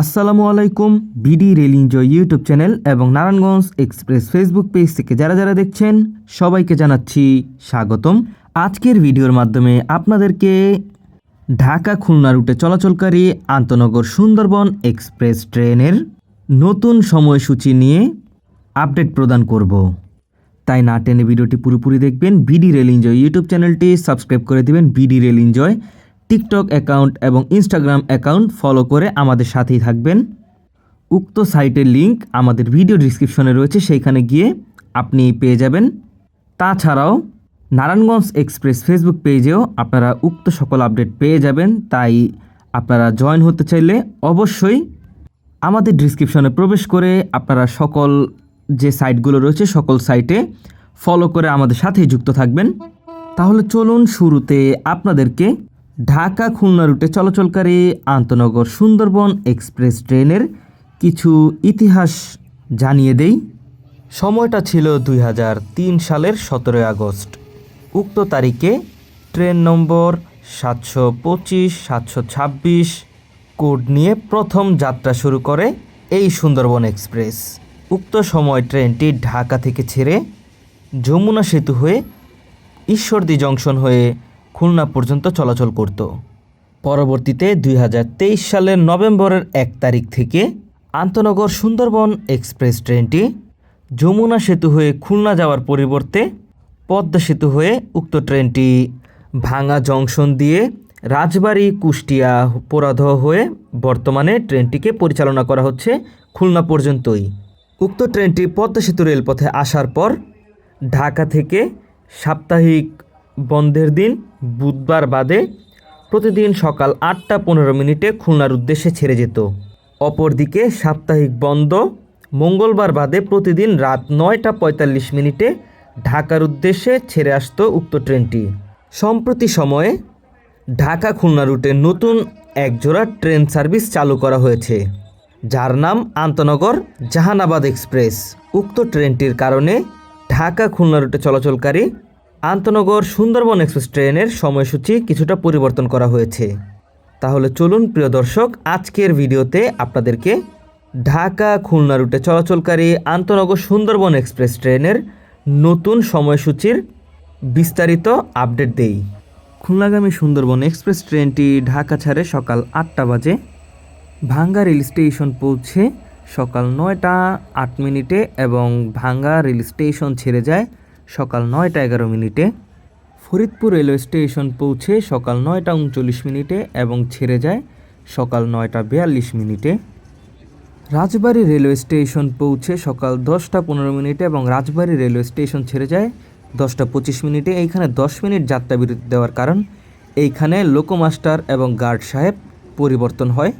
আসসালামু আলাইকুম BD rail enjoy YouTube channel এবং নারায়ণগঞ্জ এক্সপ্রেস ফেসবুক পেজ থেকে যারা যারা দেখছেন, সবাইকে জানাচ্ছি স্বাগতম। আজকের ভিডিওর মাধ্যমে আপনাদেরকে ঢাকা খুলনা রুটে চলাচলকারী আন্তনগর সুন্দরবন এক্সপ্রেস ট্রেনের নতুন সময়সূচি নিয়ে আপডেট প্রদান করব। তাই না টেনে ভিডিওটি পুরোপুরি দেখবেন। বিডি রেল এনজয় ইউটিউব চ্যানেলটি সাবস্ক্রাইব করে দিবেন। BD rail enjoy TikTok account এবং ইনস্টাগ্রাম অ্যাকাউন্ট ফলো করে আমাদের সাথেই থাকবেন। উক্ত সাইটের লিংক আমাদের ভিডিও ডিসক্রিপশনে রয়েছে, সেইখানে গিয়ে আপনি পেয়ে যাবেন। তাছাড়াও নারায়ণগঞ্জ এক্সপ্রেস ফেসবুক পেজেও আপনারা উক্ত সকল আপডেট পেয়ে যাবেন, তাই আপনারা জয়েন হতে চাইলে অবশ্যই আমাদের ডিসক্রিপশনে প্রবেশ করে আপনারা সকল যে সাইটগুলো রয়েছে, সকল সাইটে ফলো করে আমাদের সাথেই যুক্ত থাকবেন। তাহলে চলুন শুরুতে আপনাদেরকে ঢাকা খুলনা রুটে চলাচলকারী আন্তনগর সুন্দরবন এক্সপ্রেস ট্রেনের কিছু ইতিহাস জানিয়ে দেই। সময়টা ছিল দুই হাজার তিন সালের সতেরোই আগস্ট। উক্ত তারিখে ট্রেন নম্বর সাতশো পঁচিশ, সাতশো ছাব্বিশ কোড নিয়ে প্রথম যাত্রা শুরু করে এই সুন্দরবন এক্সপ্রেস। উক্ত সময় ট্রেনটি ঢাকা থেকে ছেড়ে যমুনা সেতু হয়ে ঈশ্বরদী জংশন হয়ে খুলনা পর্যন্ত চলাচল করত। পরবর্তীতে দুই হাজার তেইশ সালের নভেম্বরের এক তারিখ থেকে আন্তনগর সুন্দরবন এক্সপ্রেস ট্রেনটি যমুনা সেতু হয়ে খুলনা যাওয়ার পরিবর্তে পদ্মা সেতু হয়ে উক্ত ট্রেনটি ভাঙা জংশন দিয়ে রাজবাড়ী, কুষ্টিয়া পোরাদহ হয়ে বর্তমানে ট্রেনটিকে পরিচালনা করা হচ্ছে খুলনা পর্যন্তই। উক্ত ট্রেনটি পদ্মা সেতু রেলপথে আসার পর ঢাকা থেকে সাপ্তাহিক বন্ধের দিন, বুধবার বাদে প্রতিদিন সকাল আটটা পনেরো মিনিটে খুলনার উদ্দেশ্যে ছেড়ে যেত। অপরদিকে সাপ্তাহিক বন্ধ, মঙ্গলবার বাদে প্রতিদিন রাত নয়টা পঁয়তাল্লিশ মিনিটে ঢাকার উদ্দেশ্যে ছেড়ে আসতো উক্ত ট্রেনটি। সম্প্রতি সময়ে ঢাকা খুলনা রুটে নতুন একজোড়া ট্রেন সার্ভিস চালু করা হয়েছে, যার নাম আন্তনগর জাহানাবাদ এক্সপ্রেস। উক্ত ট্রেনটির কারণে ঢাকা খুলনা রুটে চলাচলকারী আন্তনগর সুন্দরবন এক্সপ্রেস ট্রেনের সময়সূচি কিছুটা পরিবর্তন করা হয়েছে। তাহলে চলুন, প্রিয় দর্শক, আজকের ভিডিওতে আপনাদেরকে ঢাকা খুলনা রুটে চলাচলকারী আন্তনগর সুন্দরবন এক্সপ্রেস ট্রেনের নতুন সময়সূচির বিস্তারিত আপডেট দেই। খুলনাগামী সুন্দরবন এক্সপ্রেস ট্রেনটি ঢাকা ছাড়ে সকাল আটটা বাজে। ভাঙ্গা রেল স্টেশন পৌঁছে সকাল নয়টা আট মিনিটে এবং ভাঙ্গা রেল স্টেশন ছেড়ে যায় সকাল নয়টা এগারো মিনিটে। ফরিদপুর রেলওয়ে স্টেশন পৌঁছে সকাল নয়টা উনচল্লিশ মিনিটে এবং ছেড়ে যায় সকাল নয়টা বিয়াল্লিশ মিনিটে। রাজবাড়ী রেলওয়ে স্টেশন পৌঁছে সকাল দশটা পনেরো মিনিটে এবং রাজবাড়ী রেলওয়ে স্টেশন ছেড়ে যায় দশটা পঁচিশ মিনিটে। এইখানে দশ মিনিট যাত্রা বিরতি দেওয়ার কারণ, এইখানে লোকোমাস্টার এবং গার্ড সাহেব পরিবর্তন হয়।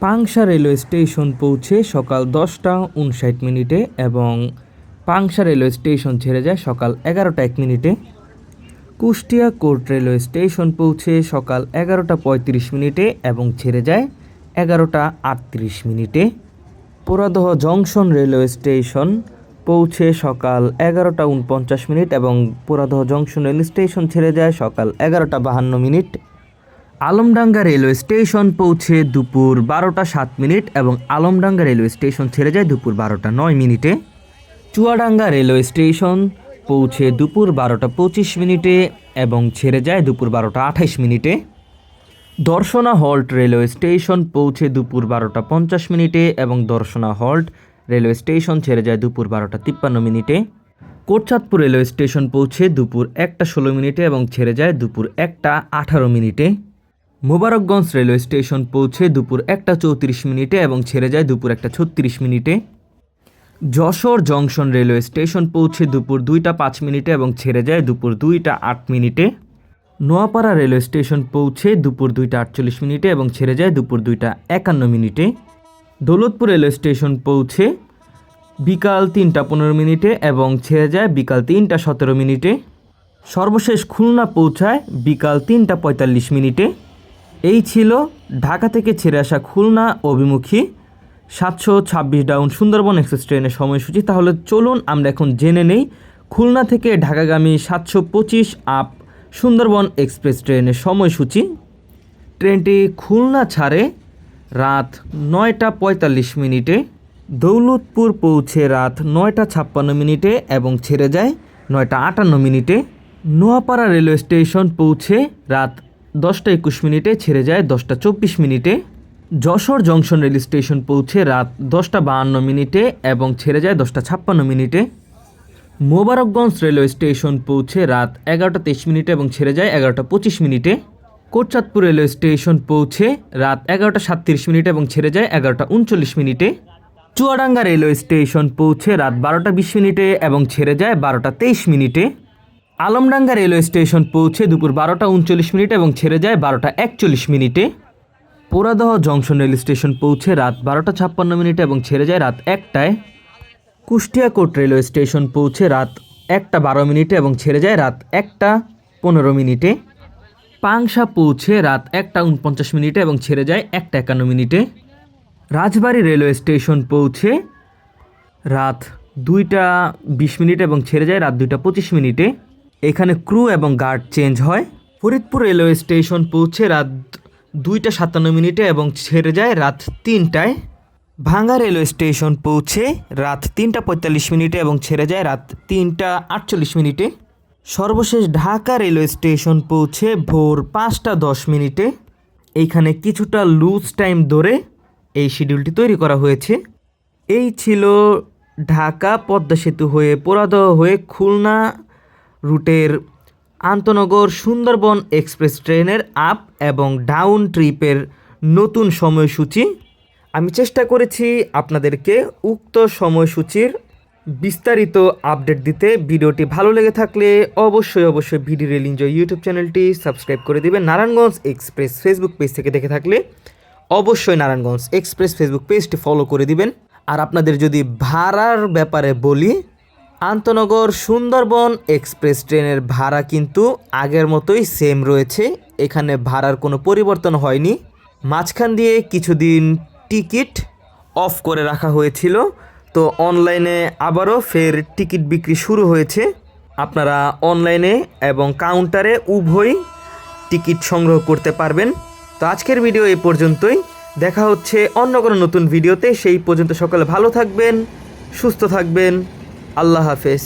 পাংশা রেলওয়ে স্টেশন পৌঁছে সকাল দশটা উনষাট মিনিটে এবং পাংশা রেলওয়ে স্টেশন ছেড়ে যায় সকাল এগারোটা এক মিনিটে। কুষ্টিয়া কোর্ট রেলওয়ে স্টেশন পৌঁছে সকাল এগারোটা পঁয়ত্রিশ মিনিটে এবং ছেড়ে যায় এগারোটা আটত্রিশ মিনিটে। পোরাদহ জংশন রেলওয়ে স্টেশন পৌঁছে সকাল এগারোটা উনপঞ্চাশ মিনিট এবং পোরাদহ জংশন রেল স্টেশন ছেড়ে যায় সকাল এগারোটা বাহান্ন মিনিট। আলমডাঙ্গা রেলওয়ে স্টেশন পৌঁছে দুপুর বারোটা সাত মিনিট এবং আলমডাঙ্গা রেলওয়ে স্টেশন ছেড়ে যায় দুপুর বারোটা নয় মিনিটে। চুয়াডাঙ্গা রেলওয়ে স্টেশন পৌঁছে দুপুর বারোটা পঁচিশ মিনিটে এবং ছেড়ে যায় দুপুর বারোটা আঠাইশ মিনিটে। দর্শনা হল্ট রেলওয়ে স্টেশন পৌঁছে দুপুর বারোটা পঞ্চাশ মিনিটে এবং দর্শনা হল্ট রেলওয়ে স্টেশন ছেড়ে যায় দুপুর বারোটা তিপ্পান্ন মিনিটে। কোটচাঁদপুর রেলওয়ে স্টেশন পৌঁছে দুপুর একটা ষোলো মিনিটে এবং ছেড়ে যায় দুপুর একটা আঠারো মিনিটে। মোবারকগঞ্জ রেলওয়ে স্টেশন পৌঁছে দুপুর একটা চৌত্রিশ মিনিটে এবং ছেড়ে যায় দুপুর একটা ছত্রিশ মিনিটে। যশোর জংশন রেলওয়ে স্টেশন পৌঁছে দুপুর দুইটা পাঁচ মিনিটে এবং ছেড়ে যায় দুপুর দুইটা আট মিনিটে। নোয়াপাড়া রেলওয়ে স্টেশন পৌঁছে দুপুর দুইটা আটচল্লিশ মিনিটে এবং ছেড়ে যায় দুপুর দুইটা একান্ন মিনিটে। দৌলতপুর রেলওয়ে স্টেশন পৌঁছে বিকাল তিনটা পনেরো মিনিটে এবং ছেড়ে যায় বিকাল তিনটা সতেরো মিনিটে। সর্বশেষ খুলনা পৌঁছায় বিকাল তিনটা পঁয়তাল্লিশ মিনিটে। এই ছিল ঢাকা থেকে ছেড়ে আসা খুলনা অভিমুখী সাতশো ছাব্বিশ ডাউন সুন্দরবন এক্সপ্রেস ট্রেনের সময়সূচি। তাহলে চলুন আমরা এখন জেনে নেই খুলনা থেকে ঢাকাগামী সাতশো পঁচিশ আপ সুন্দরবন এক্সপ্রেস ট্রেনের সময়সূচি। ট্রেনটি খুলনা ছাড়ে রাত নয়টা পঁয়তাল্লিশ মিনিটে, দৌলতপুর পৌঁছে রাত নয়টা ছাপ্পান্ন মিনিটে এবং ছেড়ে যায় নয়টা আটান্ন মিনিটে। নোয়াপাড়া রেলওয়ে স্টেশন পৌঁছে রাত দশটা একুশ মিনিটে, ছেড়ে যায় দশটা চব্বিশ মিনিটে। যশোর জংশন রেল স্টেশন পৌঁছে রাত দশটা বাহান্ন মিনিটে এবং ছেড়ে যায় দশটা ছাপ্পান্ন মিনিটে। মোবারকগঞ্জ রেলওয়ে স্টেশন পৌঁছে রাত এগারোটা তেইশ মিনিটে এবং ছেড়ে যায় এগারোটা পঁচিশ মিনিটে। কোটচাঁদপুর রেলওয়ে স্টেশন পৌঁছে রাত এগারোটা সাতত্রিশ মিনিটে এবং ছেড়ে যায় এগারোটা উনচল্লিশ মিনিটে। চুয়াডাঙ্গা রেলওয়ে স্টেশন পৌঁছে রাত বারোটা বিশ মিনিটে এবং ছেড়ে যায় বারোটা তেইশ মিনিটে। আলমডাঙ্গা রেলওয়ে স্টেশন পৌঁছে দুপুর বারোটা উনচল্লিশ মিনিটে এবং ছেড়ে যায় বারোটা একচল্লিশ মিনিটে। পোড়াদহ জংশন রেল স্টেশন পৌঁছে রাত বারোটা ছাপ্পান্ন মিনিটে এবং ছেড়ে যায় রাত একটায়। কুষ্টিয়া কোট রেলওয়ে স্টেশন পৌঁছে রাত একটা বারো মিনিটে এবং ছেড়ে যায় রাত একটা পনেরো মিনিটে। পাংশা পৌঁছে রাত একটা উনপঞ্চাশ মিনিটে এবং ছেড়ে যায় একটা একান্ন মিনিটে। রাজবাড়ী রেলওয়ে স্টেশন পৌঁছে রাত দুইটা বিশ মিনিট এবং ছেড়ে যায় রাত দুইটা পঁচিশ মিনিটে। এখানে ক্রু এবং গার্ড চেঞ্জ হয়। ফরিদপুর রেলওয়ে স্টেশন পৌঁছে রাত দুইটা সাতান্ন মিনিটে এবং ছেড়ে যায় রাত তিনটায়। ভাঙ্গা রেলওয়ে স্টেশন পৌঁছে রাত তিনটা পঁয়তাল্লিশ মিনিটে এবং ছেড়ে যায় রাত তিনটা আটচল্লিশ মিনিটে। সর্বশেষ ঢাকা রেলওয়ে স্টেশন পৌঁছে ভোর পাঁচটা দশ মিনিটে। এইখানে কিছুটা লুজ টাইম ধরে এই শিডিউলটি তৈরি করা হয়েছে। এই ছিল ঢাকা পদ্মা সেতু হয়ে পোড়াদহ হয়ে খুলনা রুটের আন্তনগর সুন্দরবন এক্সপ্রেস ট্রেনের আপ এবং ডাউন ট্রিপের নতুন সময়সূচি। আমি চেষ্টা করেছি আপনাদেরকে উক্ত সময়সূচির বিস্তারিত আপডেট দিতে। ভিডিওটি ভালো লেগে থাকলে অবশ্যই অবশ্যই ভিডি রেল এনজয় ইউটিউব চ্যানেলটি সাবস্ক্রাইব করে দিবেন। নারায়ণগঞ্জ এক্সপ্রেস ফেসবুক পেজ থেকে দেখে থাকলে অবশ্যই নারায়ণগঞ্জ এক্সপ্রেস ফেসবুক পেজটি ফলো করে দিবেন। আর আপনাদের যদি ভাড়ার ব্যাপারে বলি আন্তনগর সুন্দরবন এক্সপ্রেস ট্রেনের ভাড়া কিন্তু আগের মতোই সেম রয়েছে। এখানে ভাড়ার কোনো পরিবর্তন হয়নি। মাঝখান দিয়ে কিছুদিন টিকিট অফ করে রাখা হয়েছিল। তো অনলাইনে আবারও ফের টিকিট বিক্রি শুরু হয়েছে। আপনারা অনলাইনে এবং কাউন্টারে উভয় টিকিট সংগ্রহ করতে পারবেন। তো আজকের ভিডিও এই পর্যন্তই। দেখা হচ্ছে অন্য কোনো নতুন ভিডিওতে সেই পর্যন্ত সকলে ভালো থাকবেন, সুস্থ থাকবেন। আল্লাহ হাফেজ।